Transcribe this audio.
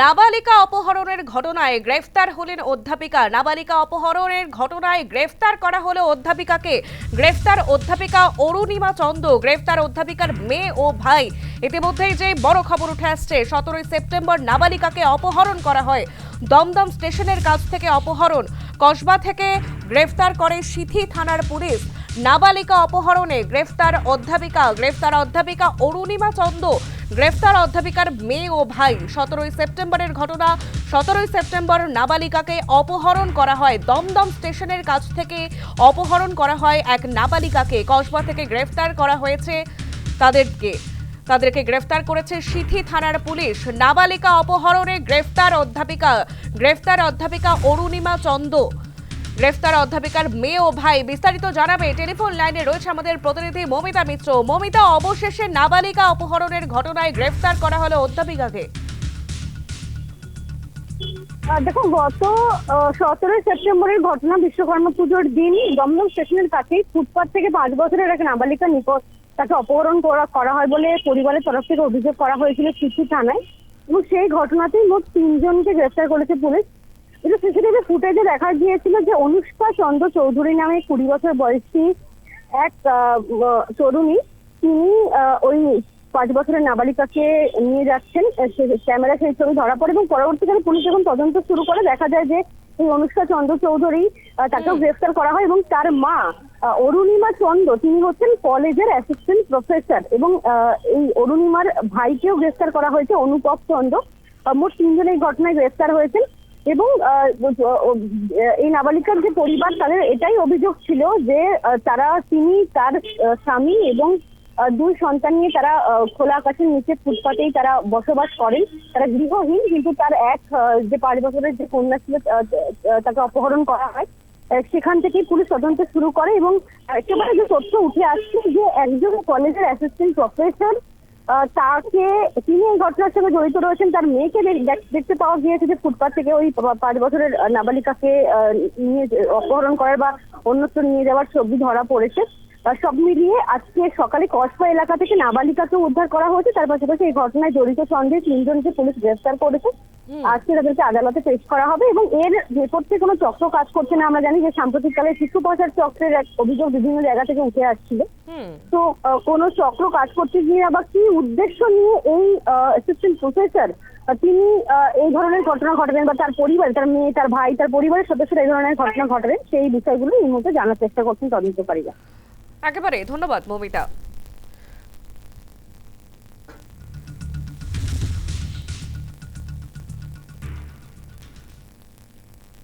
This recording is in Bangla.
নাবালিকা অপহরণের ঘটনায় গ্রেফতার হলেন অধ্যাপিকা। নাবালিকা অপহরণের ঘটনায় গ্রেফতার করা হলো অধ্যাপিকাকে। গ্রেফতার অধ্যাপিকা অরুণিমা চন্দ, গ্রেফতার অধ্যাপিকার মেয়ে ও ভাই। ইতিমধ্যেই যে বড় খবর উঠে আসছে, সতেরোই সেপ্টেম্বর নাবালিকাকে অপহরণ করা হয়। দমদম স্টেশনের কাছ থেকে অপহরণ। কসবা থেকে গ্রেফতার করে সিথি থানার পুলিশ। নাবালিকা অপহরণে গ্রেফতার অধ্যাপিকা গ্রেফতার অধ্যাপিকা অরুণিমা চন্দ। গ্রেফতার অধ্যাপিকার মেয়ে ও ভাই। সতেরোই সেপ্টেম্বরের ঘটনা। সতেরোই সেপ্টেম্বর নাবালিকাকে অপহরণ করা হয়। দমদম স্টেশনের কাছ থেকে অপহরণ করা হয় এক নাবালিকাকে। কসবা থেকে গ্রেফতার করা হয়েছে তাদেরকে। তাদেরকে গ্রেফতার করেছে সিথি থানার পুলিশ। নাবালিকা অপহরণে গ্রেফতার অধ্যাপিকা। গ্রেফতার অধ্যাপিকা অরুণিমা চন্দ। গ্রেফতার অধ্যাপিকার মেয়ে ও ভাই বিস্তারিত জানাবে। টেলিফোন লাইনে রয়েছে আমাদের প্রতিনিধি মমিতা মিত্র। মমিতা, অবশেষে নাবালিকা অপহরণের ঘটনায় গ্রেফতার করা হলো অধ্যাপিকাকে। দেখো গত সতেরোই সেপ্টেম্বরের ঘটনা বিশ্বকর্মা পুজোর দিন দমদম স্টেশনের কাছেই ফুটপাথ থেকে পাঁচ বছরের এক নাবালিকা নিকট তাকে অপহরণ করা করা হয় বলে পরিবারের তরফ থেকে অভিযোগ করা হয়েছিল শিশু থানায়। এবং সেই ঘটনাতেই মোট তিনজনকে গ্রেফতার করেছে পুলিশ। কিন্তু সিসিটিভি ফুটেজে দেখা গিয়েছিল যে অনুষ্কা চন্দ্র চৌধুরী নামে কুড়ি বছর বয়সী এক তরুণী তিনি ওই পাঁচ বছরের নাবালিকাকে নিয়ে যাচ্ছেন ক্যামেরা সেই ছবি ধরা পড়ে এবং পরবর্তীকালে পুলিশ যখন তদন্ত শুরু করে দেখা যায় যে এই অনুষ্কা চন্দ্র চৌধুরী তাকেও গ্রেফতার করা হয় এবং তার মা অরুণিমা চন্দ্র তিনি হচ্ছেন কলেজের অ্যাসিস্ট্যান্ট প্রফেসর এবং এই অরুণিমার ভাইকেও গ্রেফতার করা হয়েছে অনুপব চন্দ্র। মোট তিনজন এই ঘটনায় গ্রেফতার হয়েছেন। এবং এই নাবালিকার যে পরিবার, তাদের এটাই অভিযোগ ছিল যে তারা, তিনি তার স্বামী এবং দুই সন্তান নিয়ে তারা খোলা আকাশের নিচে ফুটপাতেই তারা বসবাস করেন। তারা গৃহহীন, কিন্তু তার এক যে পাঁচ বছরের যে কন্যা ছিল তাকে অপহরণ করা হয়। সেখান থেকেই পুলিশ তদন্ত শুরু করে এবং একেবারে যে তথ্য উঠে আসছে যে, একজন কলেজের অ্যাসিস্ট্যান্ট প্রফেসর তাকে তিনি এই ঘটনার সঙ্গে জড়িত রয়েছেন, তার মেয়েকে দেখ- দেখতে পাওয়া গিয়েছে যে ফুটপাথ থেকে ওই পাঁচ বছরের নাবালিকাকে নিয়ে অপহরণ করার বা অন্যত্র নিয়ে যাওয়ার ছবি ধরা পড়েছে। সব মিলিয়ে আজকে সকালে কসবা এলাকা থেকে নাবালিকাকে উদ্ধার করা হয়েছে। তার পাশাপাশি এই ঘটনায় জড়িত সন্দেহে তিনজনকে পুলিশ গ্রেফতার করেছে। আজকে তাদেরকে আদালতে পেশ করা হবে এবং এর নেপথ্যে কোনো চক্র কাজ করছে না। আমরা জানি যে সাম্প্রতিককালে শিশু পাচার চক্রের এক অভিযোগ বিভিন্ন জায়গা থেকে উঠে আসছিল। তো কোনো চক্র কাজ করতে গিয়ে আবার কি উদ্দেশ্য নিয়ে এই অ্যাসিস্ট্যান্ট প্রফেসর তিনি এই ধরনের ঘটনা ঘটাবেন বা তার পরিবার তার মেয়ে তার ভাই তার পরিবারের সদস্যরা এই ধরনের ঘটনা ঘটাবেন সেই বিষয়গুলো এই মুহূর্তে জানার চেষ্টা করছেন তদন্তকারীরা। একেবারে ধন্যবাদ মমিতা।